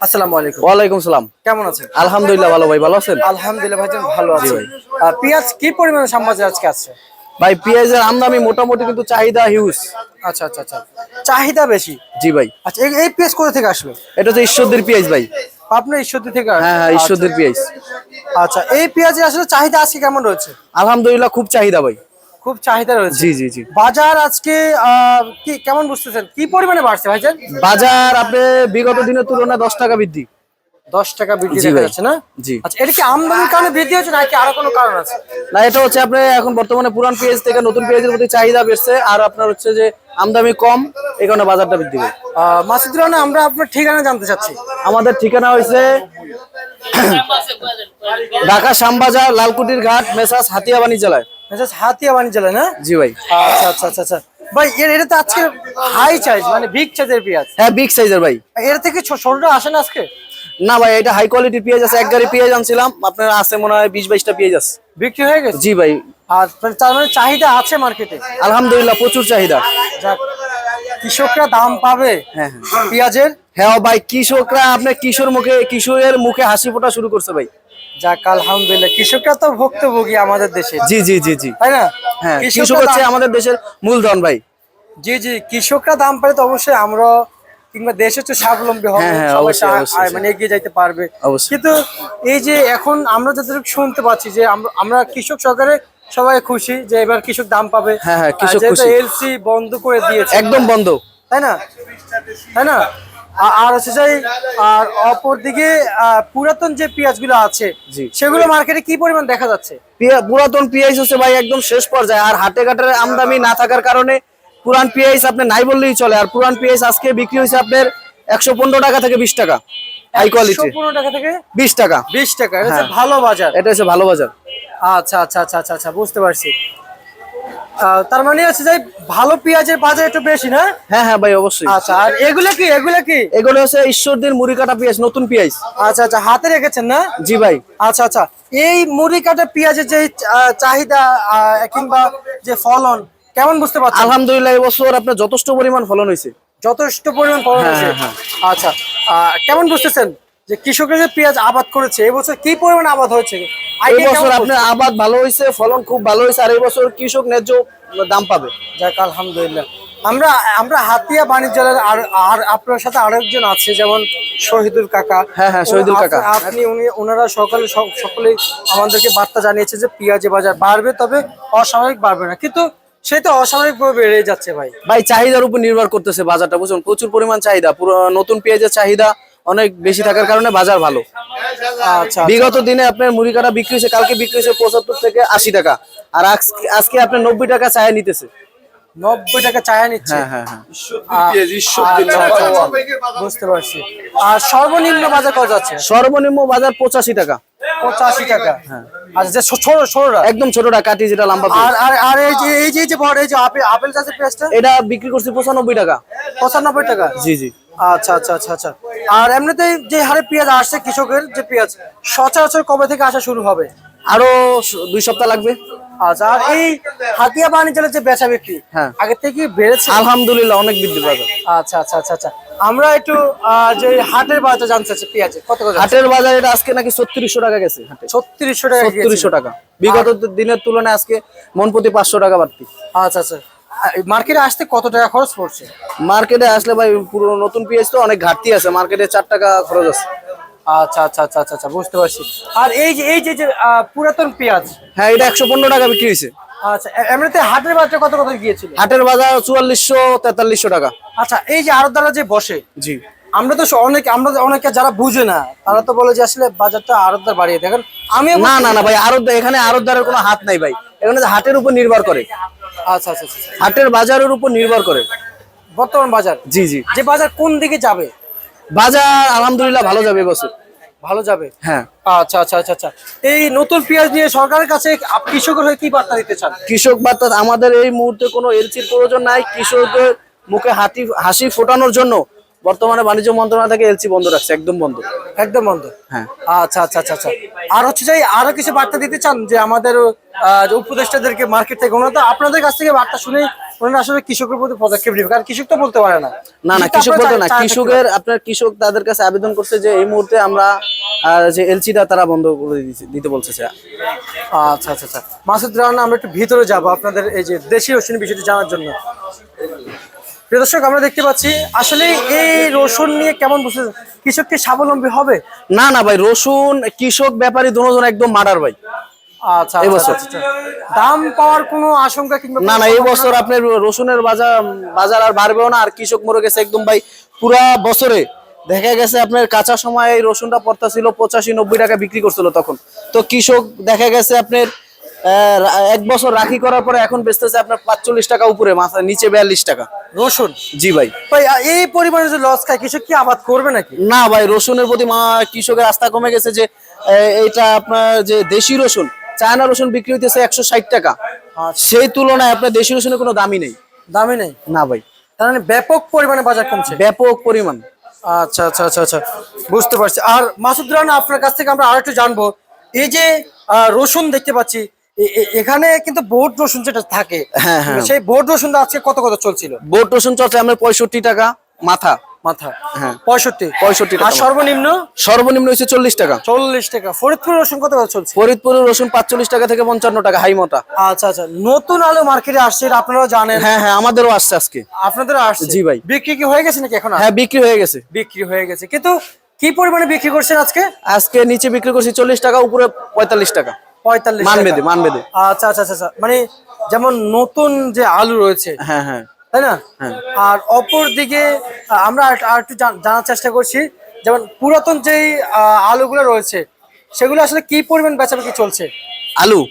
আসসালামু আলাইকুম। ওয়ালাইকুম সালাম। কেমন আছেন? আলহামদুলিল্লাহ ভালো ভাই ভালো আছেন? আলহামদুলিল্লাহ ভাইজান ভালো আছি। আহ, পেঁয়াজ কি পরিমাণে সাম্বাজে আজকে আছে? ভাই পেঁয়াজের আমদানি মোটামুটি কিন্তু চাহিদা হিউজ আচ্ছা আচ্ছা আচ্ছা। চাহিদা বেশি? জি ভাই। আচ্ছা এই- এই পেঁয়াজ কোথা থেকে আসলো? এটা হচ্ছে ঈশ্বরদের পেঁয়াজ ভাই। আপনার ঈশ্বরদী থেকে হ্যাঁ হ্যাঁ ঈশ্বরদের পেঁয়াজ। আচ্ছা এই পেঁয়াজের আসলে চাহিদা আজকে কেমন রয়েছে? আলহামদুলিল্লাহ খুব চাহিদা ভাই। খুব চাহিদা রয়েছে। জি জি জি। বাজার আজকে আহ, কি কেমন বুঝতেছেন? কি পরিমাণে বাড়ছে ভাইজান? বাজার আপনি বিগত দিনের তুলনায় দশ টাকা বৃদ্ধি। দশ টাকা বৃদ্ধি দেখা যাচ্ছে না? জি। আচ্ছা এটা কি আমদানির কারণে বৃদ্ধি হচ্ছে নাকি আরও কোনো কারণ আছে? না এটা হচ্ছে এখন বর্তমানে পুরান পেঁয়াজ থেকে নতুন পেঁয়াজের প্রতি চাহিদা বেড়ছে আর আপনার হচ্ছে যে আমদানি কম এই কারণে বাজারটা বৃদ্ধি মাসুদুর রহমান আমরা আপনার ঠিকানা জানতে চাচ্ছি। আমাদের ঠিকানা হয়েছে ঢাকা শ্যামবাজার লালকুটির ঘাট মেসাস হাতিয়াবানি জেলায়। মেসেজ হাতিয়া বাণিজ্য না? জি ভাই। আচ্ছা আচ্ছা আচ্ছা আচ্ছা। ভাই এর এটা তো আজকে হাই চাইজ মানে বিগ চাইজের পেঁয়াজ। হ্যাঁ বিগ সাইজের ভাই। এর থেকে ছোটটা আসে না আজকে? না ভাই এটা হাই কোয়ালিটির পেঁয়াজ আছে এক গাড়ি পেঁয়াজ আনছিলাম আপনার আছে মনে হয় বিশ বাইশটা পেঁয়াজ আছে। বিক্রি হয়ে গেছে? জি ভাই। আর মানে তার মানে চাহিদা আছে মার্কেটে আলহামদুলিল্লাহ প্রচুর চাহিদা। কৃষকরা দাম পাবে হ্যাঁ হ্যাঁ। পেঁয়াজের? হ্যাঁ ভাই কৃষকরা আপনার কিশোর মুখে কিশোরের মুখে হাসি ফোটা শুরু করছে ভাই। যাক আলহামদুলিল্লাহ কৃষকরা তো ভুক্তভোগী আমাদের দেশে। জি জি জি জি। তাই না? হ্যাঁ কৃষক হচ্ছে আমাদের দেশের মূলধন ভাই। জি জি কৃষকরা দাম পায় তো অবশ্যই আমরা কিংবা দেশ হচ্ছে স্বাবলম্বী হবে হ্যাঁ, হ্যাঁ, সবাই মানে এগিয়ে যাইতে পারবে। কিন্তু এই যে এখন আমরা যতটুকু শুনতে পাচ্ছি যে আমরা- কৃষক সরকারে সবাই খুশি যে এবার কৃষক দাম পাবে। হ্যাঁ, হ্যাঁ, কৃষক খুশি। এলসি বন্ধ করে দিয়েছে। একদম বন্ধ। তাই না? তাই না? আর হচ্ছে যে আর অপর দিকে আহ, পুরাতন যে পেঁয়াজগুলো আছে সেগুলো মার্কেটে কি পরিমাণ দেখা যাচ্ছে? পুরাতন পেঁয়াজ হচ্ছে ভাই একদম শেষ পর্যায়ে। আর হাটে ঘাটের আমদানি না থাকার কারণে পুরান পেঁয়াজ আপনি নাই বললেই চলে আর পুরান পেঁয়াজ আজকে বিক্রি হয়েছে আপনার একশো পনেরো টাকা থেকে বিশ টাকা হাই কোয়ালিটি পনেরো টাকা থেকে বিশ টাকা। বিশ টাকা এটা হ্যাঁ। ভালো বাজার। এটা হচ্ছে ভালো বাজার। আচ্ছা আচ্ছা আচ্ছা আচ্ছা আচ্ছা বুঝতে পারছি। তার মানে হচ্ছে যে ভালো পেঁয়াজের বাজার একটু বেশি না? হ্যাঁ হ্যাঁ ভাই অবশ্যই। আচ্ছা আর এগুলো কি এগুলো কি? এগুলো হচ্ছে ঈশ্বরদের মুড়ি কাটা পেঁয়াজ নতুন পেঁয়াজ। আচ্ছা আচ্ছা হাতে রেখেছেন না? জি ভাই। আচ্ছা আচ্ছা এই মুড়ি কাটা পেঁয়াজের যে চাহিদা আহ, কিংবা যে ফলন কেমন বুঝতে পারছেন? আলহামদুলিল্লাহ এবছর আপনার যথেষ্ট পরিমাণ ফলন হয়েছে। যথেষ্ট পরিমাণ ফলন হ্যাঁ, হয়েছে? হ্যাঁ, আচ্ছা কেমন বুঝতেছেন যে কৃষকরা যে পেঁয়াজ আবাদ করেছে এবছর কি পরিমাণ আবাদ হয়েছে? এই বছর আপনার আবাদ ভালো হয়েছে ফলন খুব ভালো হয়েছে আর এই বছর কৃষক ন্যায্য দাম পাবে। যাক আলহামদুলিল্লাহ। আমরা আমরা হাতিয়া বাণিজ্যালয়ের আর আর আপনার সাথে আরেকজন আছে যেমন শহীদুল কাকা। হ্যাঁ, হ্যাঁ, শহীদুল কাকা। আপনি উনি ওনারা সকালে সক- সকলেই আমাদেরকে বার্তা জানিয়েছে যে পেঁয়াজের বাজার বাড়বে তবে অস্বাভাবিক বাড়বে না। কিন্তু সেটা অস্বাভাবিকভাবে বেড়ে যাচ্ছে ভাই। ভাই চাহিদার উপর নির্ভর করতেছে বাজারটা বুঝুন প্রচুর পরিমাণ চাহিদা পুরো নতুন পেঁয়াজের চাহিদা অনেক বেশি থাকার কারণে বাজার ভালো। আচ্ছা বিগত দিনে আপনার মুড়ি কাটা বিক্রি হয়েছে কালকে বিক্রি হয়েছে পঁচাত্তর থেকে আশি টাকা। আর আজকে আজকে আপনার নব্বই টাকা চায়া নিতেছে। নব্বই টাকা চায়া নিচ্ছে। হ্যাঁ হ্যাঁ হ্যাঁ। আচ্ছা, আচ্ছা, আচ্ছা। বুঝতে পারছি। আর সর্বনিম্ন বাজার কত যাচ্ছে? সর্বনিম্ন বাজার পঁচাশি টাকা। পঁচাশি টাকা। আচ্ছা যে ছোট ছোটটা একদম ছোটটা কাটি যেটা লম্বা আর আর আর এই যে এই যে এই যে বড় এই যে আপেল আপেল চাষের পেঁয়াজটা? এটা বিক্রি করছি পঁচানব্বই টাকা। পঁচানব্বই টাকা? জি জি। আচ্ছা আচ্ছা আচ্ছা আচ্ছা। আর এমনিতে যে হারে পেঁয়াজ আসছে কৃষকের যে পেঁয়াজ সচরাচর কবে থেকে আসা শুরু হবে? আরও দুই সপ্তাহ লাগবে। আচ্ছা আর এই হাতিয়া বাণিজ্যের যে বেচা বিক্রি হ্যাঁ। আগে থেকে বেড়েছে? আলহামদুলিল্লাহ অনেক বৃদ্ধি পাবে। আচ্ছা আচ্ছা আচ্ছা আচ্ছা। আমরা একটু যে হাটের বাজার জানতে চাচ্ছি পেঁয়াজের কত হাটের বাজার এটা আজকে নাকি ছত্রিশশো টাকা গেছে হাটে। ছত্রিশশো টাকা ছত্রিশশো টাকা। বিগত দিনের তুলনায় আজকে মন প্রতি পাঁচশো টাকা বাড়তি। আচ্ছা আচ্ছা। মার্কেটে আসতে কত টাকা খরচ পড়ছে? মার্কেটে আসলে ভাই পুরো নতুন পেঁয়াজ তো অনেক ঘাটতি আছে মার্কেটে চার টাকা খরচ আছে। আচ্ছা আচ্ছা আচ্ছা আচ্ছা আচ্ছা বুঝতে পারছি। আর এই যে এই যে যে পুরাতন পেঁয়াজ হ্যাঁ এটা একশো পনেরো টাকা বিক্রি হয়েছে। আচ্ছা এমনিতে হাটের বাজার কত কত গিয়েছিল? হাটের বাজার চুয়াল্লিশশো তেতাল্লিশশো টাকা। আচ্ছা এই যে যে বসে জি। আমরা তো অনেক আমরা অনেকে যারা বুঝে না তারা তো বলে যে আসলে বাজারটা বাড়িয়ে দেখেন আমি না না না ভাই এখানে আরতদারের কোনো হাত নাই ভাই। এখানে হাটের উপর নির্ভর করে। আচ্ছা আচ্ছা আচ্ছা। হাটের বাজারের উপর নির্ভর করে। বর্তমান বাজার? জি জি। যে বাজার কোন দিকে যাবে? বাজার আলহামদুলিল্লাহ ভালো যাবে এবছর ভালো যাবে? হ্যাঁ। আচ্ছা আচ্ছা আচ্ছা আচ্ছা। এই নতুন পেঁয়াজ নিয়ে সরকারের কাছে কৃষকের হয়ে কি বার্তা দিতে চান? কৃষক বার্তা আমাদের এই মুহূর্তে কোনো এলসির প্রয়োজন নাই। কৃষকদের মুখে হাতি হাসি ফোটানোর জন্য বর্তমানে বাণিজ্য মন্ত্রণালয় থেকে এলসি বন্ধ রাখছে একদম বন্ধ। একদম বন্ধ? হ্যাঁ। আচ্ছা আচ্ছা আচ্ছা আচ্ছা। আর হচ্ছে যে আরও কিছু বার্তা দিতে চান? যে আমাদের আহ, উপদেষ্টাদেরকে মার্কেট থেকে ওনারা আপনাদের কাছ থেকে বার্তা শুনে ওনারা আসলে কৃষকের প্রতি পদক্ষেপ নেবে কারণ কৃষক তো বলতে পারে না। না না কৃষক বলতে কৃষকের আপনার কৃষক তাদের কাছে আবেদন করছে যে এই মুহূর্তে আমরা যে এলসিটা তারা বন্ধ করে দিতে- বলছে আচ্ছা আচ্ছা আচ্ছা। মাসুদ রানা আমরা একটু ভিতরে যাব আপনাদের এই যে দেশি রসুন বিষয়টি জানার জন্য। প্রিয় দর্শক আমরা দেখতে পাচ্ছি আসলে এই রসুন নিয়ে কেমন বুঝতে কৃষক কি স্বাবলম্বী হবে? না না ভাই রসুন কৃষক ব্যাপারী দুজন একদম মার্ডার ভাই। আচ্ছা এই আচ্ছা, বছর। আচ্ছা, আচ্ছা। দাম পাওয়ার কোনো আশঙ্কা কিংবা না না এই বছর আপনার রসুনের বাজার বাজার আর বাড়বেও না আর কৃষক মরে গেছে একদম ভাই পুরা বছরে। দেখা গেছে আপনার কাঁচা সময় এই রসুনটা পড়তা ছিল পঁচাশি নব্বই টাকা বিক্রি করছিল তখন। তো কৃষক দেখা গেছে আপনার এক বছর রাখি করার পরে এখন বেচতেছে আপনার পাঁচচল্লিশ টাকা উপরে মাথা নিচে বিয়াল্লিশ টাকা। রসুন? জি ভাই। ভাই এই পরিমাণে যে লস খায় কৃষক কি আবাদ করবে নাকি? না ভাই রসুনের প্রতি মা কৃষকের আস্থা কমে গেছে যে এইটা আপনার যে দেশি রসুন চায়না রসুন বিক্রি হইতেছে একশো ষাট টাকা। আচ্ছা। সেই তুলনায় আপনার দেশি রসুনের কোনো দামই নেই। দামই নেই? না ভাই। তার মানে ব্যাপক পরিমাণে বাজার কমছে? ব্যাপক পরিমাণ। আচ্ছা আচ্ছা আচ্ছা আচ্ছা। বুঝতে পারছি। আর মাসুদ রানা আপনার কাছ থেকে আমরা আরেকটু জানব। এই যে আহ, রসুন দেখতে পাচ্ছি এখানে কিন্তু বোট রসুন যেটা থাকে হ্যাঁ, হ্যাঁ। সেই বোট রসুনটা আজকে কত কত চলছিল? বোট রসুন চলছে আপনার পঁয়ষট্টি টাকা মাথা। মাথা হ্যাঁ। পঁয়ষট্টি। 65 টাকা আর সর্বনিম্ন? সর্বনিম্ন হচ্ছে চল্লিশ টাকা। চল্লিশ টাকা। ফরিদপুর রসুন কত কত চলছে? ফরিদপুরের রসুন পাঁচচল্লিশ টাকা থেকে পঞ্চান্ন টাকা হাই মোটা। আচ্ছা আচ্ছা। নতুন আলু মার্কেটে আসছে এটা আপনারাও জানেন। হ্যাঁ হ্যাঁ আমাদেরও আসছে আজকে। আপনাদের আসছে? জি ভাই। বিক্রি কি হয়ে গেছে নাকি এখন হ্যাঁ বিক্রি হয়ে গেছে। বিক্রি হয়ে গেছে। কিন্তু কি পরিমাণে বিক্রি করছেন আজকে? আজকে নিচে বিক্রি করছি চল্লিশ টাকা উপরে পঁয়তাল্লিশ টাকা। পঁয়তাল্লিশ মান টাকা। বেঁধে মান বেঁধে আচ্ছা আচ্ছা আচ্ছা আচ্ছা। মানে যেমন নতুন যে আলু রয়েছে হ্যাঁ হ্যাঁ। তাই না? হ্যাঁ। আর অপর দিকে আমরা আর একটু জান- জানার চেষ্টা করছি যেমন পুরাতন যেই আলুগুলো রয়েছে সেগুলো আসলে কি পরিমাণ বেচাবেচি চলছে? আলু?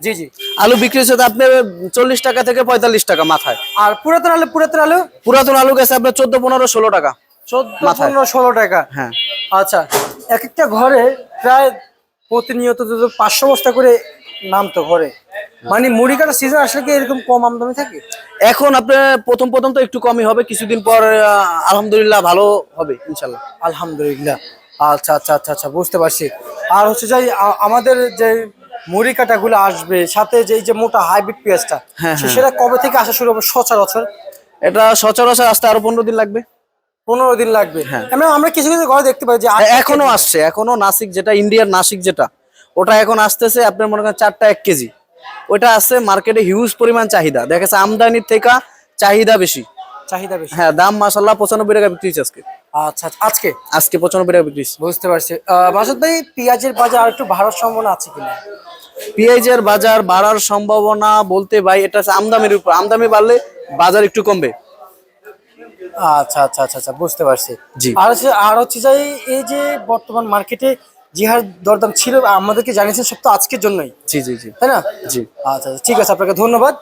জি জি। আলু বিক্রি হচ্ছে আপনার চল্লিশ টাকা থেকে পঁয়তাল্লিশ টাকা মাথায়। আর পুরাতন আলু পুরাতন আলু? পুরাতন আলু গেছে আপনার চোদ্দ পনেরো ষোলো টাকা। চোদ্দ পনেরো ষোলো টাকা? হ্যাঁ। আচ্ছা এক একটা ঘরে প্রায় প্রতিনিয়ত পাঁচশো বস্তা করে নামতো ঘরে। মানে মুড়ি কাটার সিজন আসলে কি এরকম কম আমদানি থাকে? এখন আপনার প্রথম প্রথম তো একটু কমই হবে কিছুদিন পর আলহামদুলিল্লাহ ভালো হবে ইনশাল্লাহ আলহামদুলিল্লাহ। আচ্ছা আচ্ছা আচ্ছা আচ্ছা বুঝতে পারছি। আর হচ্ছে যে আমাদের যে মুড়ি কাটাগুলো আসবে সাথে যে এই যে মোটা হাইব্রিড পেঁয়াজটা হ্যাঁ, সেটা কবে থেকে আসা শুরু হবে সচরাচর? এটা সচরাচর আসতে আরও পনেরো দিন লাগবে। পনেরো দিন লাগবে। হ্যাঁ। আমরা কিছু কিছু ঘরে দেখতে পাই যে এখনও আসছে এখনও নাসিক যেটা ইন্ডিয়ার নাসিক যেটা ওটা এখন আসতেছে আপনার মনে করেন চারটা এক কেজি। ওটা আছে মার্কেটে হিউজ পরিমাণ চাহিদা। দেখা যাচ্ছে আমদানির থেকে চাহিদা বেশি। চাহিদা বেশি। হ্যাঁ দাম মাসাল্লাহ পঁচানব্বই টাকা বিক্রি হচ্ছে আজকে। আচ্ছা আচ্ছা, আজকে? আজকে পঁচানব্বই টাকা বিক্রি বুঝতে পারছি। মাসুদ ভাই পেঁয়াজের বাজার আর একটু ভাড়ার সম্ভাবনা আছে কিনা? পেঁয়াজের বাজার বাড়ার সম্ভাবনা বলতে ভাই এটা আমদামির উপর। আমদামি বাড়লে বাজার একটু কমবে। আচ্ছা আচ্ছা আচ্ছা আচ্ছা বুঝতে পারছি। জি। আর হচ্ছে আর হচ্ছে যে এই যে বর্তমান মার্কেটে যে হার দরদাম ছিল আমাদেরকে জানিয়েছেন সব তো আজকের জন্যই। জি জি জি। তাই না? জি। আচ্ছা আচ্ছা, ঠিক আছে আপনাকে ধন্যবাদ।